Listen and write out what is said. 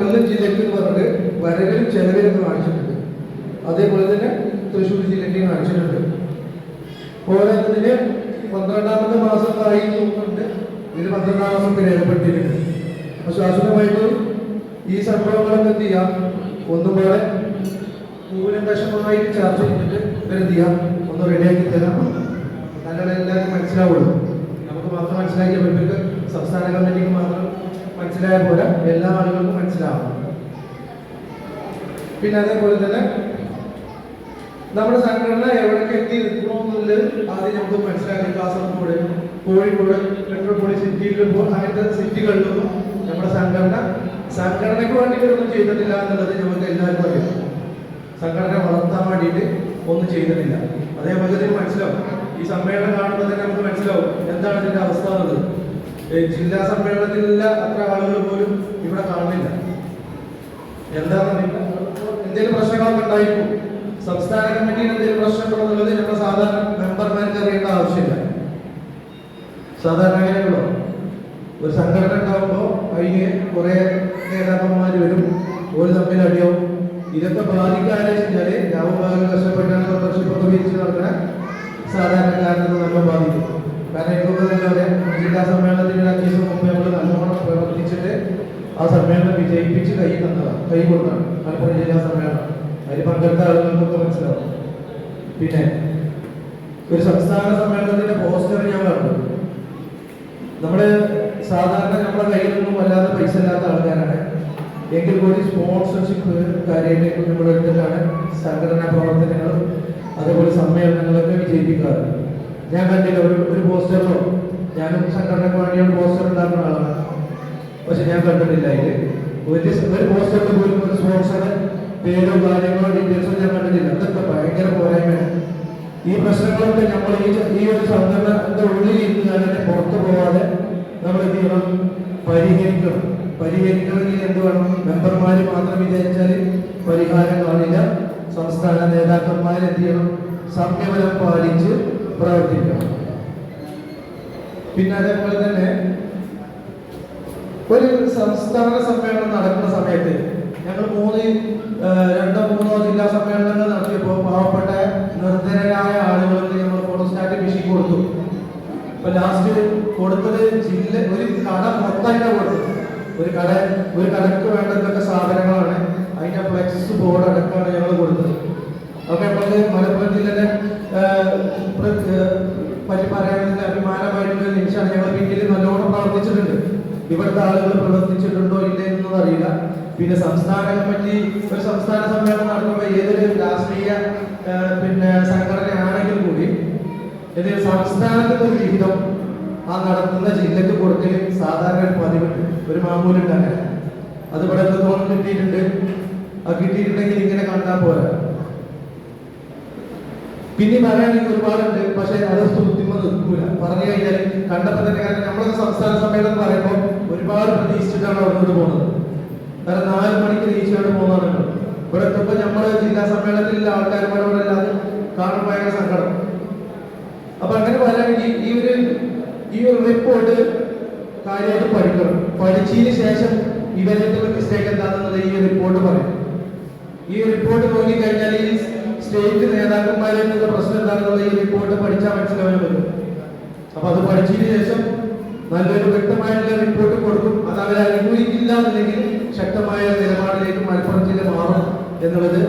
കൊല്ലം ജില്ലയ്ക്ക് പറഞ്ഞിട്ട് വരവിലും ചെലവിലും കാണിച്ചിട്ടുണ്ട്. അതേപോലെ തന്നെ തൃശ്ശൂർ ജില്ലയ്ക്ക് കാണിച്ചിട്ടുണ്ട്. പോരാത്തതിന് പന്ത്രണ്ടാമത്തെ മാസമായി തോന്നുന്നുണ്ട്. ഇതിന് പന്ത്രണ്ടാം മാസം ഏർപ്പെട്ടിട്ടുണ്ട് അപ്പോൾ ശാശ്വതമായിട്ട് ഈ സംഭവങ്ങളൊക്കെ എന്ത് ചെയ്യാം? ഒന്നും കൂടെ മൂലവശമായിട്ട് ചർച്ച ചെയ്തിട്ട് ഇവരെന്ത് ചെയ്യാം? ഒന്ന് റെഡിയാക്കി തരാം. നല്ലത് എല്ലാവർക്കും മനസ്സിലാവുള്ളൂ. നമുക്ക് മാത്രം മനസ്സിലാക്കിയ സംസ്ഥാന കമ്മിറ്റിക്ക് മാത്രം മനസ്സിലായ പോലെ എല്ലാ ആളുകൾക്കും മനസ്സിലാവുന്നു. പിന്നെ അതേപോലെ തന്നെ നമ്മുടെ സംഘടന എവിടേക്ക് എത്തി നിൽക്കണമെന്നുള്ളത് ആദ്യം നമുക്ക് മനസ്സിലാക്കി കാസർഗോഡ് കോഴിക്കോട് മെട്രോപോളി സിറ്റിയിലും അങ്ങനത്തെ സിറ്റികളിലൊന്നും നമ്മുടെ സംഘടന സംഘടനയ്ക്ക് വേണ്ടി ഒന്നും ചെയ്തിട്ടില്ല എന്നുള്ളത് നമുക്ക് എല്ലാവർക്കും അറിയാം. സംഘടന വളർത്താൻ വേണ്ടിയിട്ട് ഒന്നും ചെയ്തിട്ടില്ല. അതേപോലെ തന്നെ മനസ്സിലാവും. ഈ സമ്മേളനം കാണുമ്പോൾ തന്നെ നമുക്ക് മനസ്സിലാവും. എന്താണ് ഇതിന്റെ അവസ്ഥ എന്നുള്ളത്. ജില്ലാ സമ്മേളനത്തിലുള്ള അത്ര ആളുകൾ പോലും ഇവിടെ കാണുന്നില്ല. എന്താണെന്ന് എന്തെങ്കിലും പ്രശ്നങ്ങളൊക്കെ ഉണ്ടായിരിക്കും. സംസ്ഥാന കമ്മിറ്റിയിൽ എന്തെങ്കിലും പ്രശ്നങ്ങളോ എന്നുള്ളത് നമ്മുടെ സാധാരണ മെമ്പർമാർക്ക് അറിയേണ്ട ആവശ്യമില്ല. സാധാരണ അങ്ങനെയുള്ളൂ ഒരു സംഘടന ഉണ്ടാകുമ്പോൾ അതിന് കുറെ നേതാക്കന്മാർ വരും. ഒരു തമ്മിൽ അടിയാവും. ഇതൊക്കെ ബാധിക്കാതെ വെച്ചാൽ ഭാഗം കഷ്ടപ്പെട്ടാണ് മെമ്പർഷിപ്പൊക്കെ പിരിച്ച് നടക്കുന്ന സാധാരണക്കാരനെ നമ്മൾ ബാധിക്കും. ആ സമ്മേളനം വിജയിപ്പിച്ച് കൈ തന്നതാണ് കൈ കൊടുത്താണ് മലപ്പുറം ജില്ലാ സമ്മേളനം. അതിൽ പങ്കെടുത്ത ആളുകൾക്കൊക്കെ മനസ്സിലാവും. പിന്നെ ഒരു സംസ്ഥാന സമ്മേളനത്തിന്റെ പോസ്റ്റർ ഞാൻ കണ്ടു. നമ്മൾ സാധാരണ നമ്മളെ കയ്യിലൊന്നും വല്ലാതെ പൈസ ഇല്ലാത്ത ആൾക്കാരാണ്. എങ്കിൽ കൂടി സ്പോൺസർഷിപ്പ് കാര്യങ്ങളിലേക്ക് നമ്മൾ എടുത്തിട്ടാണ് സംഘടനാ പ്രവർത്തനങ്ങളും അതേപോലെ സമ്മേളനങ്ങളൊക്കെ വിജയിപ്പിക്കാറ്. ഞാൻ കണ്ടില്ല ഒരു ഒരു പോസ്റ്ററിലോ. ഞാനും സംഘടനയ്ക്ക് വേണ്ടിയാണ് പോസ്റ്റർ ഉണ്ടാക്കുന്ന ആളാണ്. പക്ഷെ ഞാൻ കണ്ടിട്ടില്ല അതിൽ ഒരു ഒരു പോസ്റ്ററിൽ പോലും ഒരു സ്പോൺസറുടെ പേരും കാര്യങ്ങളോ ഡീറ്റെയിൽസും ഞാൻ കണ്ടിട്ടില്ല. അതൊക്കെ ഭയങ്കര പോരായ്മയാണ്. ഈ പ്രശ്നങ്ങളൊക്കെ നമ്മൾ ഈ ഈ ഒരു സംഘടനയുടെ ഉള്ളിൽ ഇരുന്ന് തന്നെ പുറത്തു പോവാതെ നമ്മൾ എന്ത് ചെയ്യണം പരിഹരിക്കണം. പരിഹരിക്കണമെങ്കിൽ എന്ത് വേണം? മെമ്പർമാർ മാത്രം വിചാരിച്ചാൽ പരിഹാരം കാണില്ല. സംസ്ഥാന നേതാക്കന്മാർ എന്ത് ചെയ്യണം? സംയമനം പാലിച്ച് പ്രവർത്തിക്കണം. പിന്നെ അതേപോലെ തന്നെ ഒരു സംസ്ഥാന സമ്മേളനം നടക്കുന്ന സമയത്ത് ഞങ്ങൾ മൂന്ന് രണ്ടോ മൂന്നോ ജില്ലാ സമ്മേളനങ്ങൾ നടത്തിയപ്പോൾ പാവപ്പെട്ട നിർധനരായ ആളുകൾക്ക് നമ്മൾ ഫോട്ടോസ്റ്റാറ്റ് മെഷീൻ കൊടുത്തു. ഇപ്പൊ ലാസ്റ്റ് കൊടുത്തത് ജില്ല ഒരു കട മൊത്തമായിട്ടാണ് കൊടുത്തു ഒരു കട ഒരു കടക്ക് വേണ്ടതൊക്കെ സാധനങ്ങളാണ്. അതിന്റെ ഫ്ലെക്സ് ബോർഡ് അടക്കമാണ് ഞങ്ങൾ കൊടുത്തത്. അപ്പൊ നമുക്ക് മലപ്പുറം ജില്ലയുടെ പറയാനുള്ള അഭിമാനമായിട്ടുള്ള നിമിഷമാണ് ഞങ്ങൾ ഇവിടുത്തെ ആളുകൾ പ്രവർത്തിച്ചിട്ടുണ്ടോ ഇല്ലേ എന്നൊന്നും അറിയില്ല. പിന്നെ സംസ്ഥാന കമ്മിറ്റി ഒരു സംസ്ഥാന സമ്മേളനം നടത്തുമ്പോൾ ഏതൊരു രാഷ്ട്രീയ പിന്നെ പിന്നെ സംഘടനയാണെങ്കിൽ കൂടി സംസ്ഥാനത്തിന്റെ ഒരു വിഹിതം ആ നടത്തുന്ന ജില്ലക്ക് കൊടുക്കൽ സാധാരണ പതിവുണ്ട്. ഒരു മാമൂലുണ്ട് അങ്ങനെ. അത് ഇവിടെ എത്രത്തോളം കിട്ടിയിട്ടുണ്ട്? ആ കിട്ടിയിട്ടുണ്ടെങ്കിൽ ഇങ്ങനെ കണ്ടാൽ പോരാ. പിന്നെ പറയാനെങ്കിൽ ഒരുപാടുണ്ട്. പക്ഷെ അത് സ്തുതിമ നിൽക്കൂല. പറഞ്ഞു കഴിഞ്ഞാൽ കണ്ടപ്പോൾ തന്നെ കാരണം നമ്മളൊക്കെ സംസ്ഥാന സമ്മേളനം പറയുമ്പോൾ ഒരുപാട് പ്രതീക്ഷിച്ചിട്ടാണ് അവിടുന്ന് പോകുന്നത്. കാരണം നാല് മണിക്ക് തിരിച്ചുകൊണ്ട് പോകുന്നതാണ്. ഇവിടെ എത്തുമ്പോൾ നമ്മുടെ ജില്ലാ സമ്മേളനത്തിലുള്ള ആൾക്കാരുമാരോടല്ലാതെ കാണാൻ ഭയങ്കര സങ്കടം. അപ്പൊ അങ്ങനെ പറയുകയാണെങ്കിൽ ഈ ഒരു ഈ ഒരു റിപ്പോർട്ട് കാര്യമായിട്ട് പഠിക്കണം. പഠിച്ചതിന് ശേഷം ഇവരുടെ മിസ്റ്റേക്ക് എന്താണെന്നുള്ളത് ഈ റിപ്പോർട്ട് പറയും. ഈ റിപ്പോർട്ട് നോക്കിക്കഴിഞ്ഞാൽ ഈ സ്റ്റേറ്റ് നേതാക്കന്മാരിൽ നിന്നുള്ള പ്രശ്നം എന്താണെന്നുള്ളത് ഈ റിപ്പോർട്ട് പഠിച്ചാൽ മനസ്സിലാവാൻ പറ്റും. അപ്പൊ അത് പഠിച്ചതിന് ശേഷം നല്ലൊരു വ്യക്തമായിട്ടുള്ള റിപ്പോർട്ട് കൊടുക്കും. അത് അവരെ അനുകൂലിക്കില്ല എന്നുണ്ടെങ്കിൽ ശക്തമായ നിലപാടിലേക്ക് മലപ്പുറം ജില്ല മാറും എന്നുള്ളത്